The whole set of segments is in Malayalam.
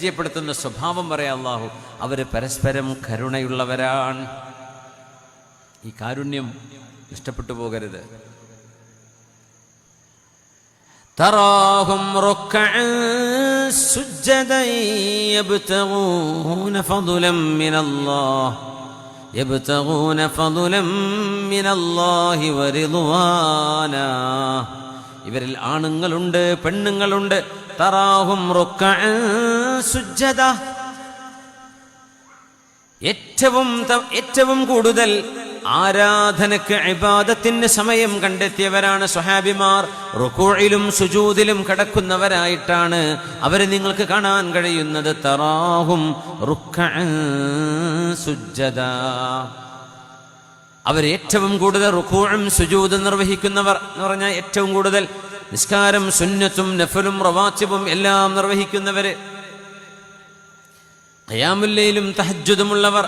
പരിചയപ്പെടുത്തുന്ന സ്വഭാവം പറയാം അള്ളാഹു അവര് പരസ്പരം കരുണയുള്ളവരാണ് ഈ കാരുണ്യം ഇഷ്ടപ്പെട്ടു പോകരുത് تراهم ركعا سجدا يبتغون فضلا من الله يبتغون فضلا من الله ورضوانا ഇവരിൽ ആണുങ്ങളുണ്ട് പെണ്ണുങ്ങളുണ്ട്. തറാഹും സുജ്ജത. ഏറ്റവും ഏറ്റവും കൂടുതൽ ആരാധനക്ക് അബാദത്തിന് സമയം കണ്ടെത്തിയവരാണ് സ്വഹാബിമാർ. റുക്കൂഴിലും സുജൂതിലും കിടക്കുന്നവരായിട്ടാണ് അവരെ നിങ്ങൾക്ക് കാണാൻ കഴിയുന്നത്. തറാഹും സുജ്ജദ അവർ ഏറ്റവും കൂടുതൽ റുക്കൂഴും സുജൂതും നിർവഹിക്കുന്നവർ എന്ന് പറഞ്ഞാൽ ഏറ്റവും കൂടുതൽ നിസ്കാരം സുന്നത്തും നഫലും റവാച്ചിബും എല്ലാം നിർവഹിക്കുന്നവര് അയാമുല്ലയിലും തഹജുദുമുള്ളവർ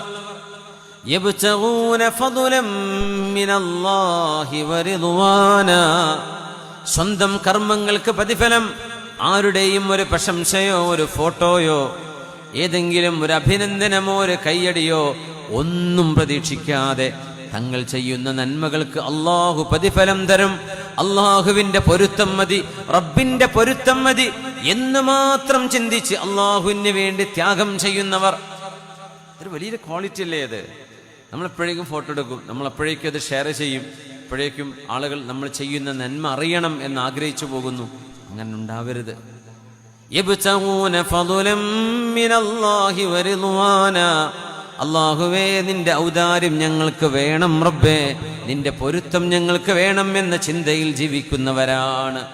സ്വന്തം കർമ്മങ്ങൾക്ക് പ്രതിഫലം ആരുടെയും ഒരു പ്രശംസയോ ഒരു ഫോട്ടോയോ ഏതെങ്കിലും ഒരു അഭിനന്ദനമോ ഒരു കൈയടിയോ ഒന്നും പ്രതീക്ഷിക്കാതെ തങ്ങൾ ചെയ്യുന്ന നന്മകൾക്ക് അള്ളാഹു പ്രതിഫലം തരും അള്ളാഹുവിന്റെ പൊരുത്തം മതി റബ്ബിന്റെ പൊരുത്തം മതി എന്ന് മാത്രം ചിന്തിച്ച് അള്ളാഹുവിന് വേണ്ടി ത്യാഗം ചെയ്യുന്നവർ ഒരു വലിയൊരു ക്വാളിറ്റി അല്ലേ അത് നമ്മൾ എപ്പോഴേക്കും ഫോട്ടോ എടുക്കും നമ്മൾ എപ്പോഴേക്കും അത് ഷെയർ ചെയ്യും എപ്പോഴേക്കും ആളുകൾ നമ്മൾ ചെയ്യുന്ന നന്മ അറിയണം എന്ന് ആഗ്രഹിച്ചു പോകുന്നു അങ്ങനെ ഉണ്ടാവരുത് يبتغون فضلا من الله ورضوانا അള്ളാഹുവേ നിന്റെ ഔദാര്യം ഞങ്ങൾക്ക് വേണം റബ്ബേ. നിന്റെ പൊരുത്തം ഞങ്ങൾക്ക് വേണം എന്ന ചിന്തയിൽ ജീവിക്കുന്നവരാണ്.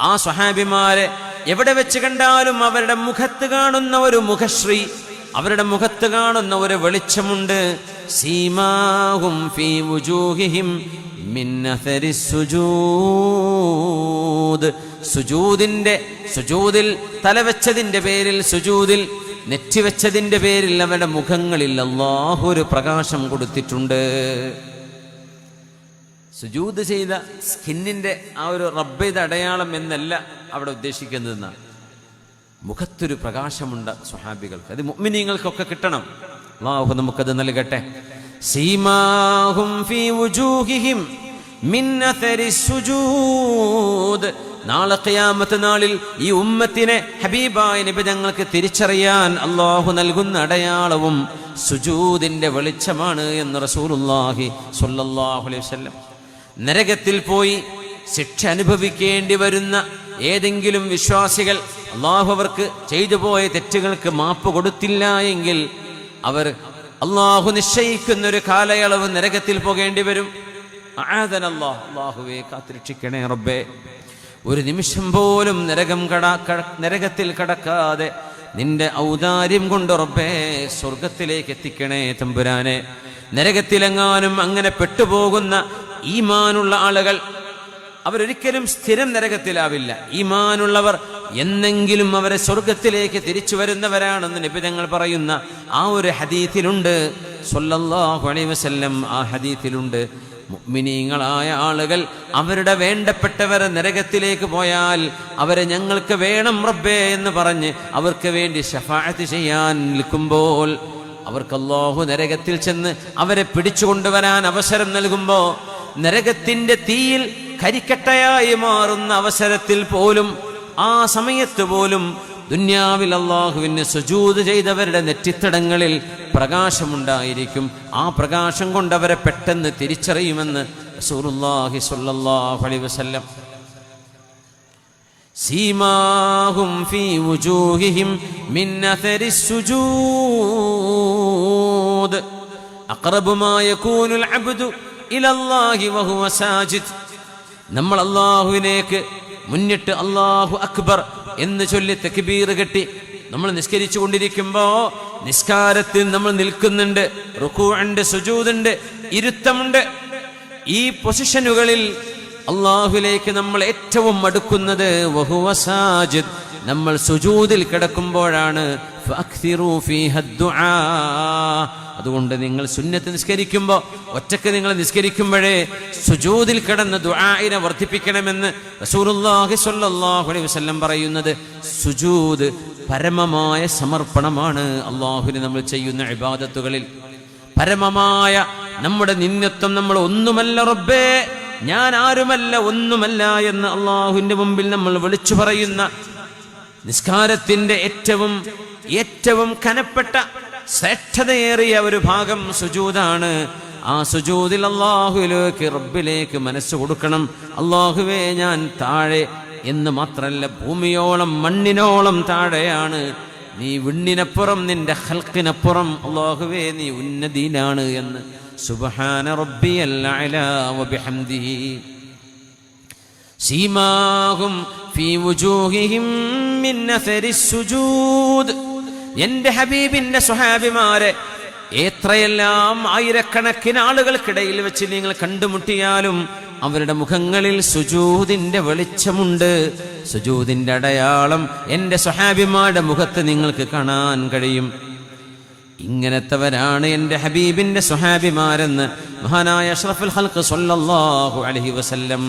ആ സ്വഹാബിമാരെ എവിടെ വെച്ച് കണ്ടാലും അവരുടെ മുഖത്ത് കാണുന്ന ഒരു മുഖശ്രീ അവരുടെ മുഖത്ത് കാണുന്ന ഒരു വെളിച്ചമുണ്ട്. സീമാഹും ഫീ വുജൂഹിഹിം സുജൂദിന്റെ സുജൂദിൽ തലവെച്ചതിന്റെ പേരിൽ സുജൂദിൽ നെറ്റിവെച്ചതിന്റെ പേരിൽ അവരുടെ മുഖങ്ങളിൽ അള്ളാഹു ഒരു പ്രകാശം കൊടുത്തിട്ടുണ്ട്. സുജൂത് ചെയ്ത സ്കിന്നിന്റെ ആ ഒരു റബ്ബെയ്ത അടയാളം എന്നല്ല അവിടെ ഉദ്ദേശിക്കുന്നതെന്നാണ് മുഖത്തൊരു പ്രകാശമുണ്ട് സ്വഹാബികൾക്ക്. അത് മുഅ്മിനീങ്ങൾക്കൊക്കെ കിട്ടണം. അള്ളാഹു നമുക്കത് നൽകട്ടെ. സീമാഹും ഫീ വുജൂഹിഹിം സുജൂദ്. നാളെ ഖിയാമത്ത് നാളിൽ ഈ ഉമ്മത്തിനെ ഹബീബായ നബി ഞങ്ങൾക്ക് തിരിച്ചറിയാൻ അള്ളാഹു നൽകുന്ന അടയാളവും സുജൂദിന്റെ വെളിച്ചമാണ് എന്ന് റസൂലുള്ളാഹി സ്വല്ലല്ലാഹു അലൈഹി വസല്ലം. നരകത്തിൽ പോയി ശിക്ഷ അനുഭവിക്കേണ്ടി വരുന്ന ഏതെങ്കിലും വിശ്വാസികൾ അള്ളാഹു അവർക്ക് ചെയ്തു പോയ തെറ്റുകൾക്ക് മാപ്പ് കൊടുത്തില്ല എങ്കിൽ അവർ അള്ളാഹു നിശ്ചയിക്കുന്ന ഒരു കാലയളവ് നരകത്തിൽ പോകേണ്ടി വരും. ആദനല്ലാഹ് അള്ളാഹുവെ കാത്തിരക്ഷിക്കണേ റബ്ബേ. ഒരു നിമിഷം പോലും നരകം കട നരകത്തിൽ കടക്കാതെ നിന്റെ ഔദാര്യം കൊണ്ട് റബ്ബേ സ്വർഗത്തിലേക്ക് എത്തിക്കണേ തമ്പുരാനെ. നരകത്തിലെങ്ങാനും അങ്ങനെ പെട്ടുപോകുന്ന ഈമാനുള്ള ആളുകൾ അവരൊരിക്കലും സ്ഥിരം നരകത്തിലാവില്ല. ഈമാനുള്ളവർ എന്നെങ്കിലും അവരെ സ്വർഗത്തിലേക്ക് തിരിച്ചു വരുന്നവരാണെന്ന് നിബിതങ്ങൾ പറയുന്ന ആ ഒരു ഹദീത്തിലുണ്ട്. സല്ലല്ലാഹു അലൈഹി വസല്ലം ആ ഹദീത്തിലുണ്ട്. മുഅ്മിനീങ്ങളായ ആളുകൾ അവരുടെ വേണ്ടപ്പെട്ടവരെ നരകത്തിലേക്ക് പോയാൽ അവരെ ഞങ്ങൾക്ക് വേണം റബ്ബേ എന്ന് പറഞ്ഞ് അവർക്ക് വേണ്ടി ഷഫാഅത്ത് ചെയ്യാൻ നിൽക്കുമ്പോൾ അവർക്ക് അല്ലാഹു നരകത്തിൽ ചെന്ന് അവരെ പിടിച്ചുകൊണ്ടുവരാൻ അവസരം നൽകുമ്പോൾ നരകത്തിന്റെ തീയിൽ കരിക്കട്ടയായി മാറുന്ന അവസരത്തിൽ പോലും ആ സമയത്ത് പോലും ദുന്യാവിൽ അള്ളാഹുവിന് സുജൂത് ചെയ്തവരുടെ നെറ്റിത്തടങ്ങളിൽ പ്രകാശമുണ്ടായിരിക്കും. ആ പ്രകാശം കൊണ്ടവരെ പെട്ടെന്ന് തിരിച്ചറിയുമെന്ന് റസൂലുള്ളാഹി സ്വല്ലല്ലാഹു അലൈഹി വസല്ലം. സീമാഹും ഫീ വുജൂഹിഹിം മിൻ അഥരി മാ യകൂനുൽ അബ്ദു ഇലല്ലാഹി വഹുവ സാജിദ്. നമ്മൾ അള്ളാഹുവിനേക്ക് മുന്നിട്ട് അള്ളാഹു അക്ബർ എന്ന് ചൊല്ലി തക്ബീർ കെട്ടി നമ്മൾ നിസ്കരിച്ചു കൊണ്ടിരിക്കുമ്പോ നിസ്കാരത്തിൽ നമ്മൾ നിൽക്കുന്നുണ്ട് റുക്കുണ്ട് സുജൂതുണ്ട് ഇരുത്തമുണ്ട് ഈ പൊസിഷനുകളിൽ അള്ളാഹുലേക്ക് നമ്മൾ ഏറ്റവും അടുക്കുന്നത് വഹുവ സാജിദ് നമ്മൾ സുജൂതിൽ കിടക്കുമ്പോഴാണ് ഫീ. അതുകൊണ്ട് നിങ്ങൾ സുന്നത്ത് നിസ്കരിക്കുമ്പോൾ ഒറ്റയ്ക്ക് നിങ്ങൾ നിസ്കരിക്കുമ്പോഴേ സുജൂതിൽ കിടന്ന് ദുആഇനെ വർദ്ധിപ്പിക്കണമെന്ന് റസൂലുള്ളാഹി സ്വല്ലല്ലാഹു അലൈഹി വസല്ലം പറയുന്നത് സുജൂദ് പരമമായ സമർപ്പണമാണ് അള്ളാഹുവിന് നമ്മൾ ചെയ്യുന്ന ഇബാദത്തുകളിൽ. പരമമായ നമ്മുടെ നിന്നത്വം നമ്മൾ ഒന്നുമല്ല റബ്ബേ ഞാൻ ആരുമല്ല ഒന്നുമല്ല എന്ന് അള്ളാഹുവിന്റെ മുമ്പിൽ നമ്മൾ വിളിച്ചു പറയുന്ന നിസ്കാരത്തിന്റെ ഏറ്റവും ഏറ്റവും കനപ്പെട്ട ശ്രേഷ്ഠതയേറിയ ഒരു ഭാഗം സുജൂതാണ്. ആ സുജൂതിൽ അള്ളാഹുലേക്ക് റബ്ബിലേക്ക് മനസ്സ് കൊടുക്കണം. അള്ളാഹുവേ ഞാൻ താഴെ എന്ന് മാത്രല്ല ഭൂമിയോളം മണ്ണിനോളം താഴെയാണ്. നീ വിണ്ണിനപ്പുറം നിന്റെ ഹൽക്കിനപ്പുറം അള്ളാഹുവേ നീ ഉന്നതിയിലാണ് എന്ന്. സുബഹാന റബ്ബി അല്ലാഹി സീമാഹും ഫീ വുജൂഹിഹിം മിൻ സുജൂദ്. എന്റെ ഹബീബിന്റെ സ്വഹാബിമാരെ എത്രയെല്ലാം ആയിരക്കണക്കിന് ആളുകൾക്കിടയിൽ വെച്ച് നിങ്ങൾ കണ്ടുമുട്ടിയാലും അവരുടെ മുഖങ്ങളിൽ സുജൂതിന്റെ വെളിച്ചമുണ്ട്. സുജൂതിന്റെ അടയാളം എന്റെ സ്വഹാബിമാരുടെ മുഖത്ത് നിങ്ങൾക്ക് കാണാൻ കഴിയും. ഇങ്ങനത്തവരാണ് എന്റെ ഹബീബിന്റെ സുഹാബിമാരെന്ന് മഹാനായ അഷ്റഫുൽ ഹൽക്ക് സല്ലല്ലാഹു അലൈഹി വസല്ലം